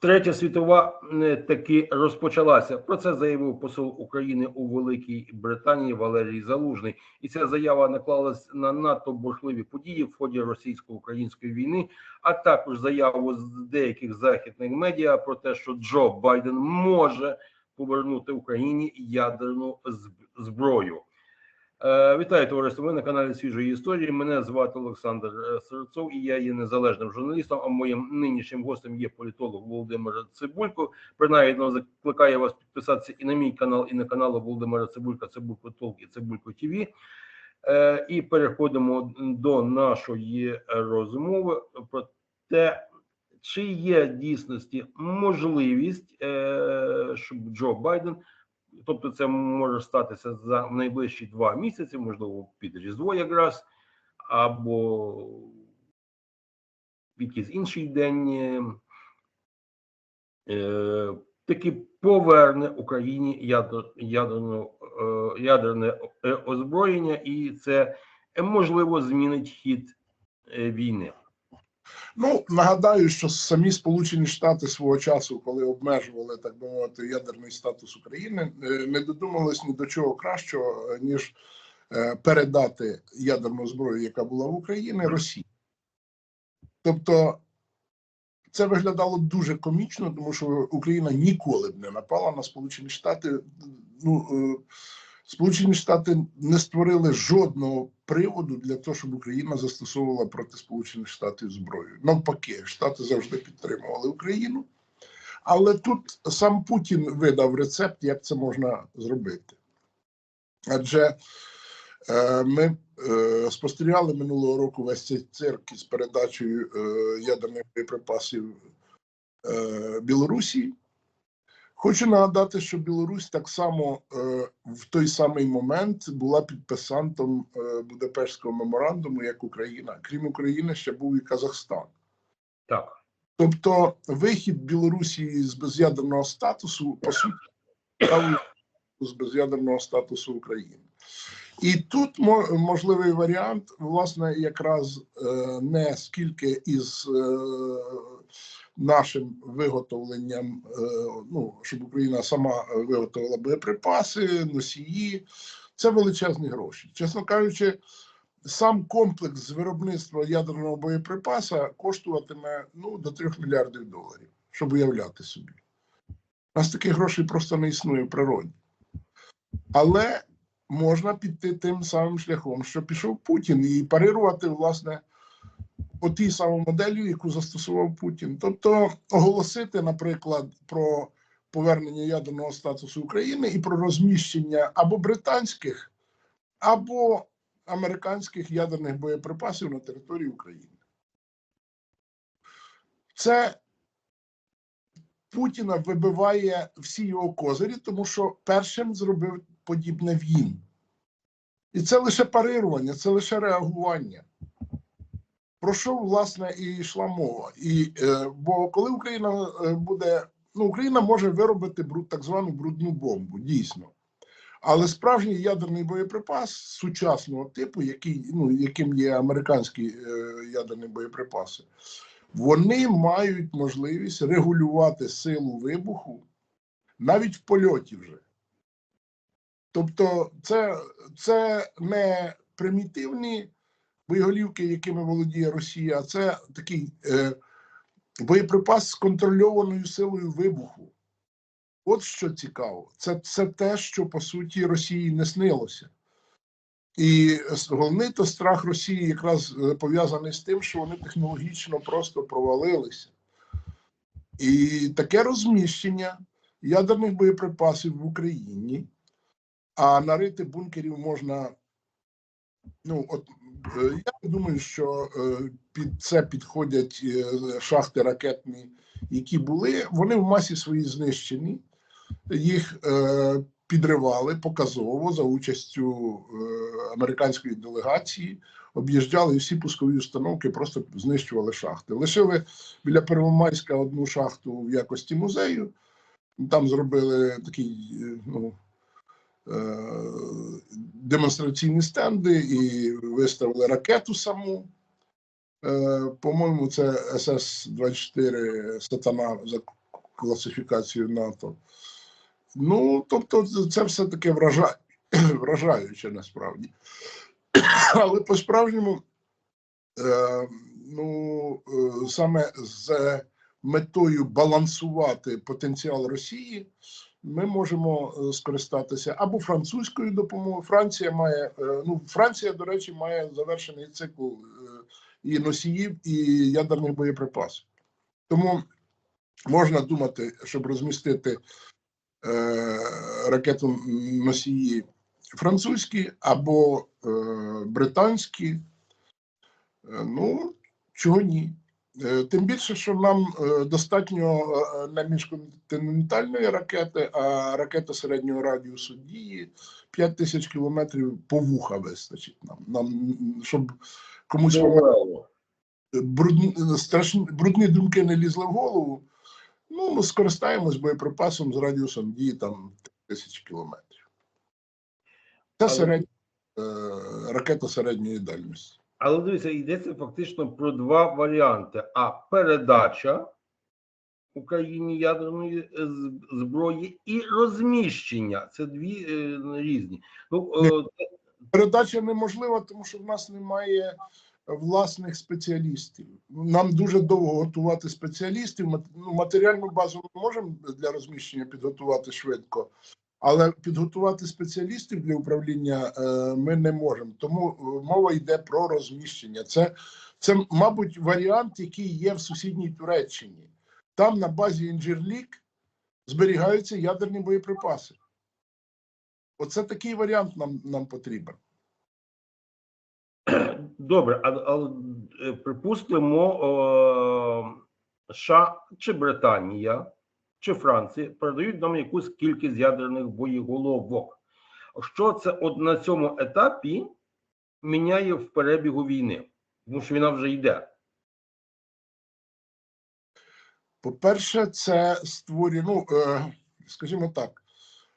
Третя світова е, таки розпочалася. Про це заявив посол України у Великій Британії Валерій Залужний. І ця заява наклалась на надто бурхливі події в ході російсько-української війни, а також заяву з деяких західних медіа про те, що Джо Байден може повернути Україні ядерну зброю. Е, Вітаю товариство. Ви на каналі Свіжої історії. Мене звати Олександр е, Серцов, і я є незалежним журналістом. А моїм нинішнім гостем є політолог Володимир Цибулько. Принагідно закликаю вас підписатися і на мій канал, і на канал Володимира Цибулька, Цибулько Толк і Цибулько ТВ. Е, І переходимо до нашої розмови про те, чи є дійсності можливість, щоб Джо Байден Тобто, це може статися за найближчі два місяці, можливо, під Різдво якраз, або якийсь інший день. Е, таки поверне Україні ядер, ядерну, е, ядерне е, озброєння, і це можливо змінить хід війни. Ну нагадаю, що самі Сполучені Штати свого часу, коли обмежували так би мовити ядерний статус України, е, не додумались ні до чого кращого е, ніж е, передати ядерну зброю, яка була в Україні, Росії. Тобто це виглядало дуже комічно, тому що Україна ніколи б не напала на Сполучені Штати. Ну Сполучені Штати не створили жодного приводу для того, щоб Україна застосовувала проти Сполучених Штатів зброю. Навпаки, Штати завжди підтримували Україну, але тут сам Путін видав рецепт, як це можна зробити. Адже е, ми е, спостерігали минулого року весь цей цирк із передачею е, ядерних боєприпасів е, Білорусі. Хочу нагадати, що Білорусь так само е, в той самий момент була підписантом е, Будапештського меморандуму, як Україна. Крім України, ще був і Казахстан. Так, Тобто, вихід Білорусі з без'ядерного статусу, по суті, став з без'ядерного статусу України. І тут можливий варіант, власне, якраз е, не скільки із е, нашим виготовленням, е, ну щоб Україна сама виготовила боєприпаси, носії, це величезні гроші. Чесно кажучи, сам комплекс з виробництва ядерного боєприпаса коштуватиме ну до 3 мільярдів доларів, щоб уявляти собі. У нас таких грошей просто не існує в природі. Але можна піти тим самим шляхом, що пішов Путін, і парирувати, власне, по тій самій моделі, яку застосував Путін. Тобто оголосити, наприклад, про повернення ядерного статусу України і про розміщення або британських, або американських ядерних боєприпасів на території України. Це Путіна вибиває всі його козирі, тому що першим зробив подібне він. І це лише парирування, це лише реагування. Про що, власне, і йшла мова. І, е, бо коли Україна е, буде, ну, Україна може виробити бруд, так звану брудну бомбу, дійсно. Але справжній ядерний боєприпас сучасного типу, який, ну, яким є американські е, ядерні боєприпаси, вони мають можливість регулювати силу вибуху навіть в польоті вже. Тобто, це, це не примітивні боєголівки, якими володіє Росія, це такий е, боєприпас з контрольованою силою вибуху. От що цікаво, це, це те, що по суті Росії не снилося. І головний то страх Росії якраз е, пов'язаний з тим, що вони технологічно просто провалилися. І таке розміщення ядерних боєприпасів в Україні, а нарити бункерів можна. Ну, от я думаю, що е, під це підходять е, шахти ракетні, які були. Вони в масі своїй знищені, їх е, підривали показово за участю е, американської делегації. Об'їжджали всі пускові установки, просто знищували шахти. Лишили біля Первомайська одну шахту в якості музею. Там зробили такий е, ну, е, демонстраційні стенди і виставили ракету саму. Е, По-моєму, це СС-24 Сатана, за класифікацію НАТО. Ну, тобто, це все таки вражає, вражаюче насправді. Але по-справжньому, е, ну, е, саме з метою балансувати потенціал Росії, ми можемо е, скористатися або французькою допомогою. Франція має, е, ну, Франція, до речі, має завершений цикл е, і носіїв, і ядерних боєприпасів. Тому можна думати, щоб розмістити е, ракету носії французькі або е, британські. Ну, чого ні? Е, Тим більше, що нам е, достатньо не міжконтинентальної ракети, а ракета середнього радіусу дії 5 тисяч кілометрів по вуха вистачить нам. нам щоб комусь Браво. брудні, страшні, брудні думки не лізли в голову. Ну, ми скористаємось боєприпасом з радіусом дії там тисяч кілометрів. Це Але- середня е, ракета середньої дальності. Але дивіться, йдеться фактично про два варіанти: а передача Україні ядерної зброї і розміщення. Це дві е, різні. Ну, е, Передача неможлива, тому що в нас немає власних спеціалістів. Нам дуже довго готувати спеціалістів. Ну, матеріальну базу ми можемо для розміщення підготувати швидко, але підготувати спеціалістів для управління е, ми не можемо. Тому е, мова йде про розміщення. Це, це, мабуть, варіант, який є в сусідній Туреччині. Там на базі Інджерлік зберігаються ядерні боєприпаси. Оце такий варіант нам, нам потрібен. Добре, а, а е, припустимо, о, США чи Британія чи Франція передають нам якусь кількість ядерних боєголовок. Що це от на цьому етапі міняє в перебігу війни? Тому що війна вже йде. По-перше, це створює, ну, е, скажімо так,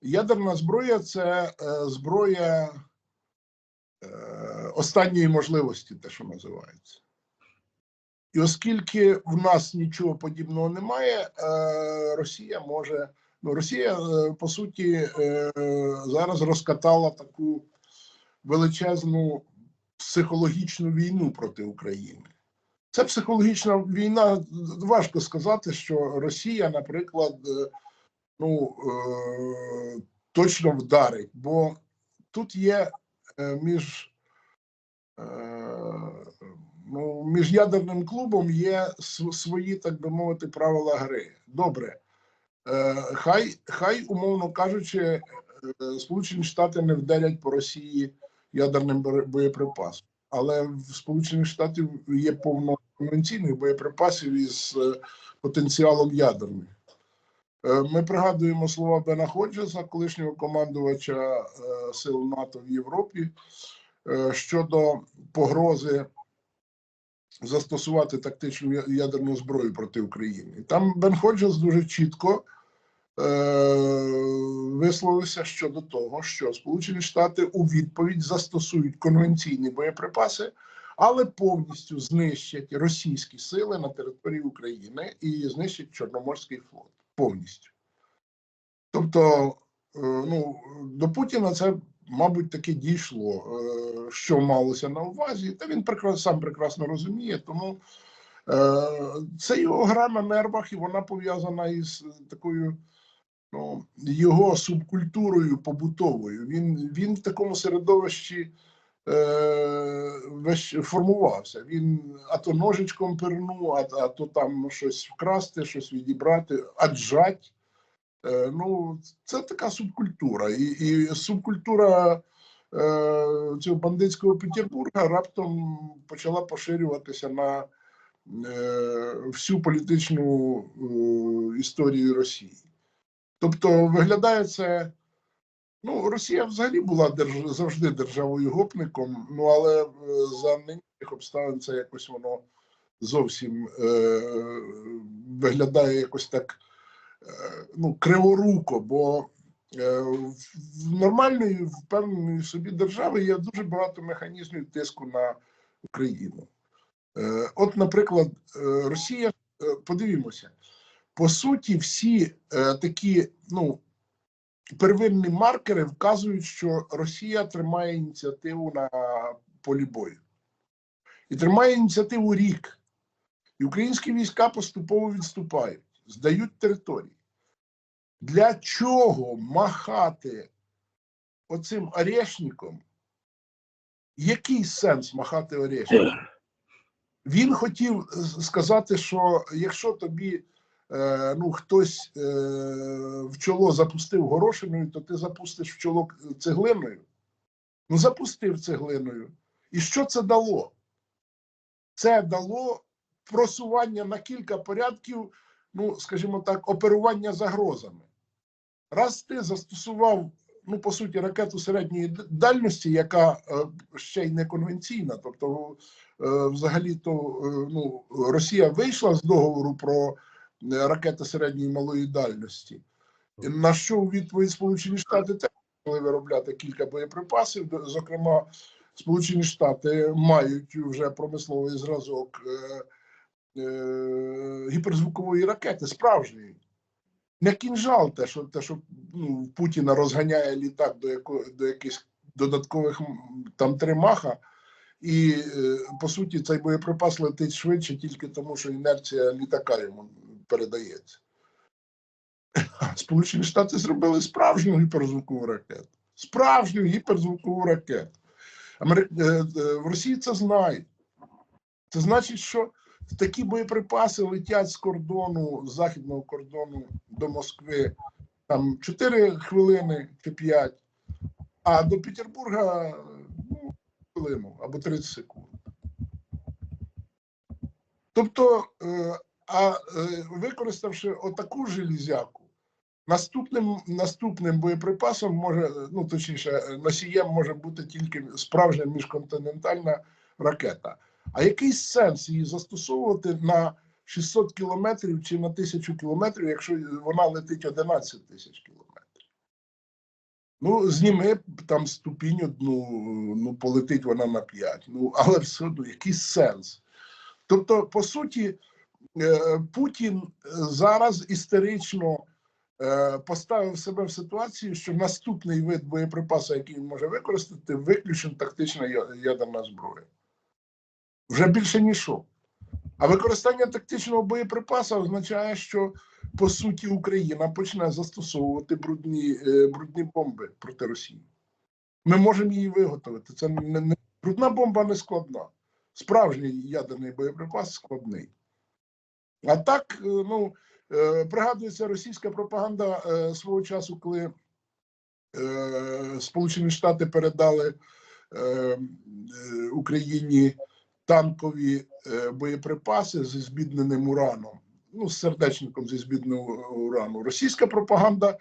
ядерна зброя це е, зброя е, останньої можливості, те, що називається. І оскільки в нас нічого подібного немає, е, Росія може. Ну, Росія, е, по суті, е, зараз розкатала таку величезну психологічну війну проти України. Це психологічна війна. Важко сказати, що Росія, наприклад, ну точно вдарить, бо тут є між, ну, між ядерним клубом є свої, так би мовити, правила гри. Добре. Е, Хай, хай, умовно кажучи, е, Сполучені Штати не вдарять по Росії ядерним боє- боєприпасом. Але в Сполучених Штатів є повно конвенційних боєприпасів із е, потенціалом ядерних. Ми пригадуємо слова Бена Ходжеса, колишнього командувача сил НАТО в Європі, щодо погрози застосувати тактичну ядерну зброю проти України. Там Бен Ходжес дуже чітко е, висловився щодо того, що Сполучені Штати у відповідь застосують конвенційні боєприпаси, але повністю знищать російські сили на території України і знищать Чорноморський флот. Повністю. Тобто, е, ну, до Путіна це, мабуть, таки дійшло, е, що малося на увазі, та він сам прекрасно розуміє, тому е, це його гра на нервах, і вона пов'язана із такою ну, його субкультурою побутовою. Він, він в такому середовищі е, формувався. Він а то ножичком перну, а, а то там щось вкрасти, щось відібрати, аджать. Е, ну, це така субкультура. І, і субкультура е, цього бандитського Петербурга раптом почала поширюватися на е, всю політичну е, історію Росії. Тобто виглядає це. Ну, Росія взагалі була держ... завжди державою гопником, ну але е, за нинішніх обставин це якось воно зовсім е, виглядає якось так ну, криворуко, бо е, в нормальної, впевненої собі держави є дуже багато механізмів тиску на Україну. Е, от, наприклад, е, Росія, е, подивімося, по суті, всі е, такі ну, первинні маркери вказують, що Росія тримає ініціативу на полі бою. І тримає ініціативу рік. І українські війська поступово відступають, здають території. Для чого махати оцим орешником? Який сенс махати орешником? Він хотів сказати, що якщо тобі е, ну, хтось е, в чоло запустив горошиною, то ти запустиш в чоло цеглиною. Ну, запустив цеглиною. І що це дало? Це дало просування на кілька порядків, ну, скажімо так, оперування загрозами. Раз ти застосував, ну, по суті, ракету середньої дальності, яка е, ще й не конвенційна, тобто, е, взагалі-то е, ну, Росія вийшла з договору про ракети середньої малої дальності, на що у відповідь Сполучені Штати теж почали виробляти кілька боєприпасів, зокрема, Сполучені Штати мають вже промисловий зразок гіперзвукової ракети, справжньої. Не кінжал, те, що, те, що ну, Путіна розганяє літак до, яко, до якихось додаткових там три маха, і е, по суті цей боєприпас летить швидше тільки тому, що інерція літака йому передається. Сполучені Штати зробили справжню гіперзвукову ракету. Справжню гіперзвукову ракету. Амери... е, е, В Росії це знають. Це значить, що такі боєприпаси летять з кордону, з західного кордону до Москви там 4 хвилини чи 5, а до Петербурга ну, хвилину або 30 секунд. Тобто, е, а е, використавши отаку железяку, наступним, наступним боєприпасом може, ну точніше, носієм може бути тільки справжня міжконтинентальна ракета. А який сенс її застосовувати на 600 кілометрів чи на 1000 кілометрів, якщо вона летить 11 тисяч кілометрів? Ну, зніми там ступінь одну, ну полетить вона на 5. Ну, але все одно, який сенс? Тобто, по суті, е, Путін зараз істерично е, поставив себе в ситуацію, що наступний вид боєприпасу, який він може використати, виключно тактична ядерна зброя. Вже більше нічого. А використання тактичного боєприпасу означає, що по суті Україна почне застосовувати брудні, е, брудні бомби проти Росії. Ми можемо її виготовити. Це не, не брудна бомба не складна. Справжній ядерний боєприпас складний. А так, е, ну, е, пригадується російська пропаганда свого часу, коли Сполучені Штати передали Україні танкові е, боєприпаси зі збідненим ураном, ну, з сердечником зі збідненого урану. Російська пропаганда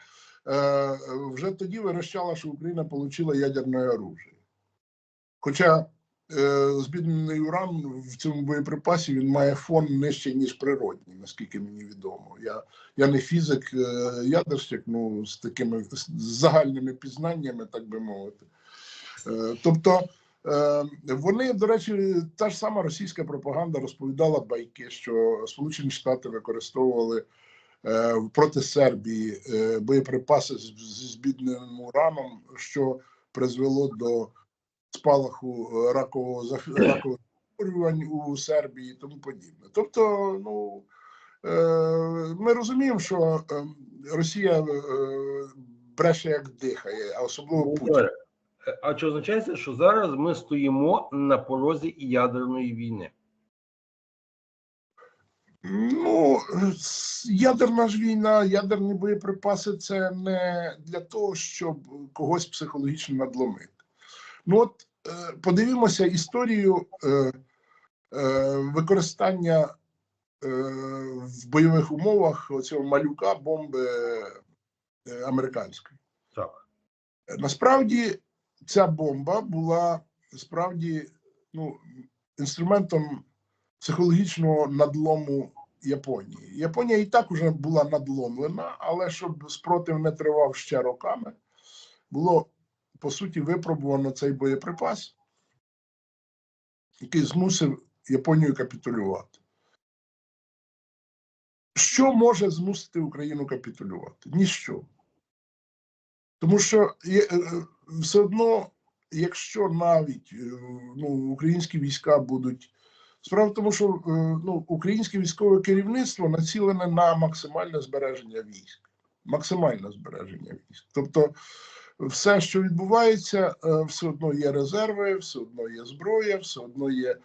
е, вже тоді вирощала, що Україна отримала ядерне оружие. Хоча е, збіднений уран в цьому боєприпасі він має фон нижче, ніж природній, наскільки мені відомо. Я, я не фізик, е, ядерщик, ну, з такими з загальними пізнаннями, так би мовити. Тобто, Вони, до речі, та ж сама російська пропаганда розповідала байки, що Сполучені Штати використовували е, проти Сербії е, боєприпаси з- зі збідненим ураном, що призвело до спалаху е, ракового зах- захворювань у Сербії і тому подібне. Тобто, ну е, ми розуміємо, що е, Росія е, бреше як дихає, а особливо Путін. А чи означає це, що зараз ми стоїмо на порозі ядерної війни? Ну, ядерна ж війна, ядерні боєприпаси це не для того, щоб когось психологічно надломити. Ну, от е, подивімося історію е, е, використання е, в бойових умовах цього малюка бомби американської. Так. Насправді ця бомба була справді ну, інструментом психологічного надлому Японії. Японія і так уже була надломлена, але щоб спротив не тривав ще роками, було по суті випробувано цей боєприпас, який змусив Японію капітулювати. що може змусити Україну капітулювати? Ніщо. Тому що е, е, все одно, якщо навіть е, ну, українські війська будуть. Справа в тому, що е, ну, українське військове керівництво націлене на максимальне збереження військ. Максимальне збереження військ. Тобто, все, що відбувається, е, все одно є резерви, все одно є зброя, все одно є.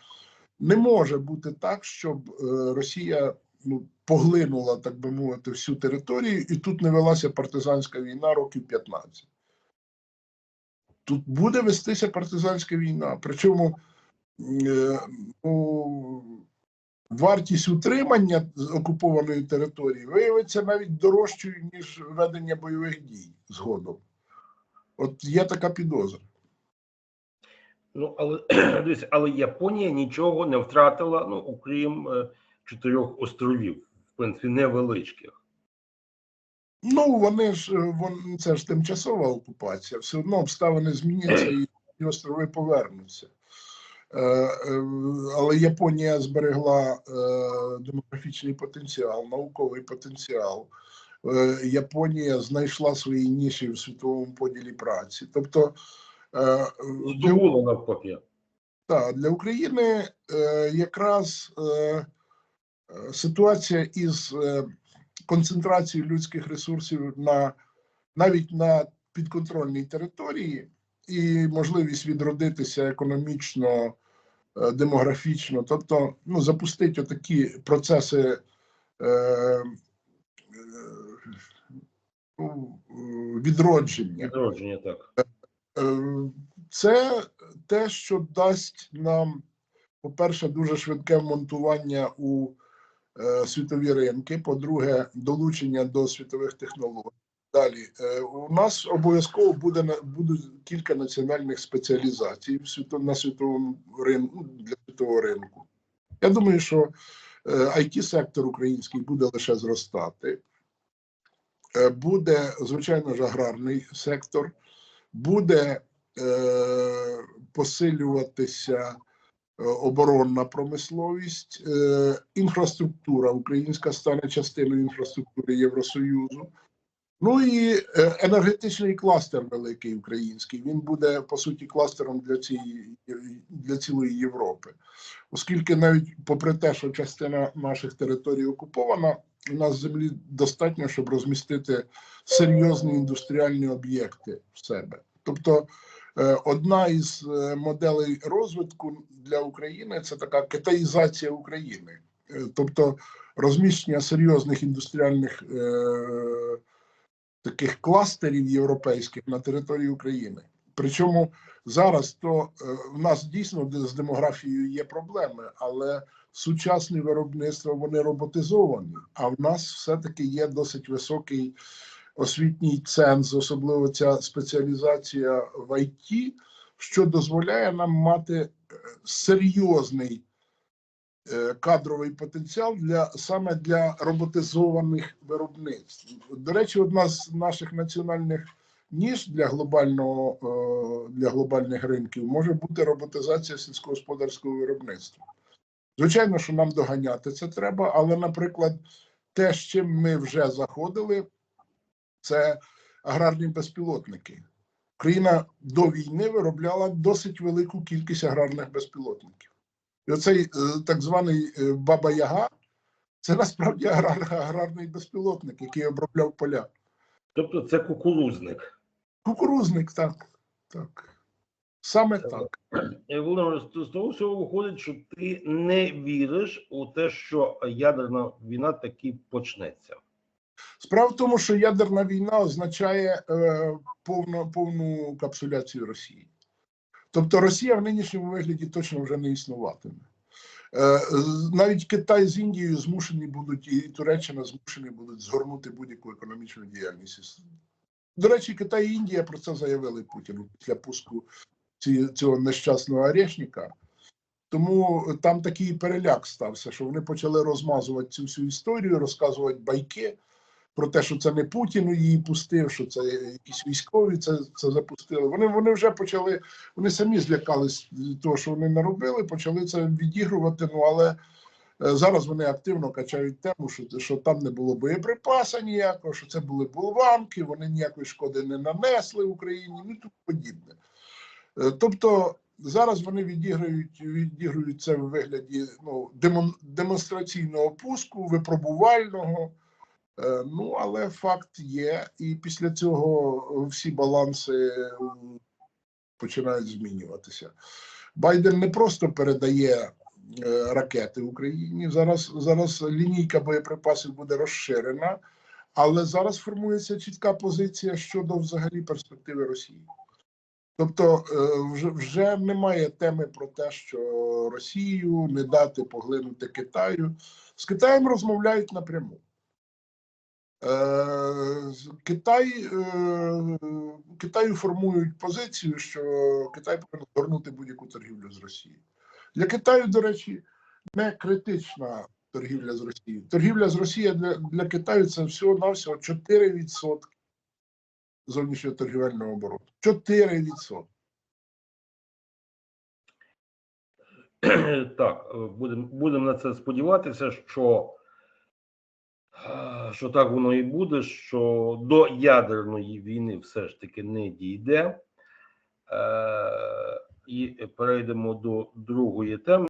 Не може бути так, щоб Росія ну, поглинула, так би мовити, всю територію, і тут не велася партизанська війна років 15. Тут буде вестися партизанська війна. Причому ну, вартість утримання окупованої території виявиться навіть дорожчою, ніж ведення бойових дій згодом. От є така підозра. Ну, але але Японія нічого не втратила, ну, окрім е, чотирьох островів, в принципі, невеличких. Ну, вони ж е, вон, це ж тимчасова окупація, все одно обставини зміняться і ці острови повернуться. Е, е, але Японія зберегла е, демографічний потенціал, науковий потенціал. Е, Японія знайшла свої ніші в світовому поділі праці. Тобто, е, для, Здобула навпаки. та, для України е, якраз е, е, ситуація із е, концентрацією людських ресурсів на навіть на підконтрольній території і можливість відродитися економічно, е, демографічно, тобто ну, запустити такі процеси е, е, відродження. Відродження, так. Е, Це те, що дасть нам, по-перше, дуже швидке вмонтування у світові ринки. По-друге, долучення до світових технологій. Далі е, у нас обов'язково буде будуть кілька національних спеціалізацій на світовому ринку для світового ринку. Я думаю, що it сектор український буде лише зростати. Е, Буде, звичайно ж, аграрний сектор буде е, посилюватися е, оборонна промисловість, е, інфраструктура українська стане частиною інфраструктури Євросоюзу. Ну і е, енергетичний кластер великий український. Він буде по суті кластером для цієї для цілої Європи, оскільки навіть попри те, що частина наших територій окупована, у нас землі достатньо, щоб розмістити серйозні індустріальні об'єкти в себе. Тобто е, одна із е, моделей розвитку для України це така китаїзація України, Е, тобто розміщення серйозних індустріальних е, таких кластерів європейських на території України. Причому зараз то е, в нас дійсно з демографією є проблеми, але сучасні виробництва вони роботизовані. А в нас все-таки є досить високий освітній ценз, особливо ця спеціалізація в ІТ, що дозволяє нам мати е, серйозний е, кадровий потенціал для саме для роботизованих виробництв. До речі, одна з наших національних ніж для глобального е, для глобальних ринків може бути роботизація сільськогосподарського виробництва. Звичайно, що нам доганяти це треба, але, наприклад, те, з чим ми вже заходили, це аграрні безпілотники. Україна до війни виробляла досить велику кількість аграрних безпілотників. І оцей е, так званий е, Баба Яга це насправді аграр, аграрний безпілотник, який обробляв поля. Тобто це кукурузник. Кукурузник, так. так. Саме так. Е, Володимир, з з того всього виходить, що ти не віриш у те, що ядерна війна таки почнеться. Справа в тому, що ядерна війна означає е, повну, повну капсуляцію Росії. Тобто Росія в нинішньому вигляді точно вже не існуватиме. Е, навіть Китай з Індією змушені будуть, і Туреччина змушені будуть згорнути будь-яку економічну діяльність. До речі, Китай і Індія про це заявили Путіну після пуску цього нещасного орешника. Тому там такий переляк стався, що вони почали розмазувати цю всю історію, розказувати байки про те, що це не Путін її пустив, що це якісь військові це, це запустили. Вони, вони вже почали, вони самі злякались того, що вони наробили, почали це відігрувати. Ну але Е, Зараз вони активно качають тему, що, що там не було боєприпаса ніякого, що це були болванки, вони ніякої шкоди не нанесли Україні, ну тому подібне. Е, Тобто зараз вони відіграють, відіграють це в вигляді ну, демон, демонстраційного пуску, випробувального. Е, Ну, але факт є, і після цього всі баланси е, починають змінюватися. Байден не просто передає е, ракети Україні. Зараз, зараз лінійка боєприпасів буде розширена, але зараз формується чітка позиція щодо взагалі перспективи Росії. Тобто е, вже, вже немає теми про те, що Росію не дати поглинути Китаю. З Китаєм розмовляють напряму. Е, Китай, е, Китаю формують позицію, що Китай повинен згорнути будь-яку торгівлю з Росією. Для Китаю, до речі, не критична торгівля з Росією. Торгівля з Росією для, для Китаю це всього-навсього 4% зовнішнього торгівельного обороту. 4%. Так, будемо будем на це сподіватися, що, е, що так воно і буде, що до ядерної війни все ж таки не дійде. Е, І перейдемо до другої теми.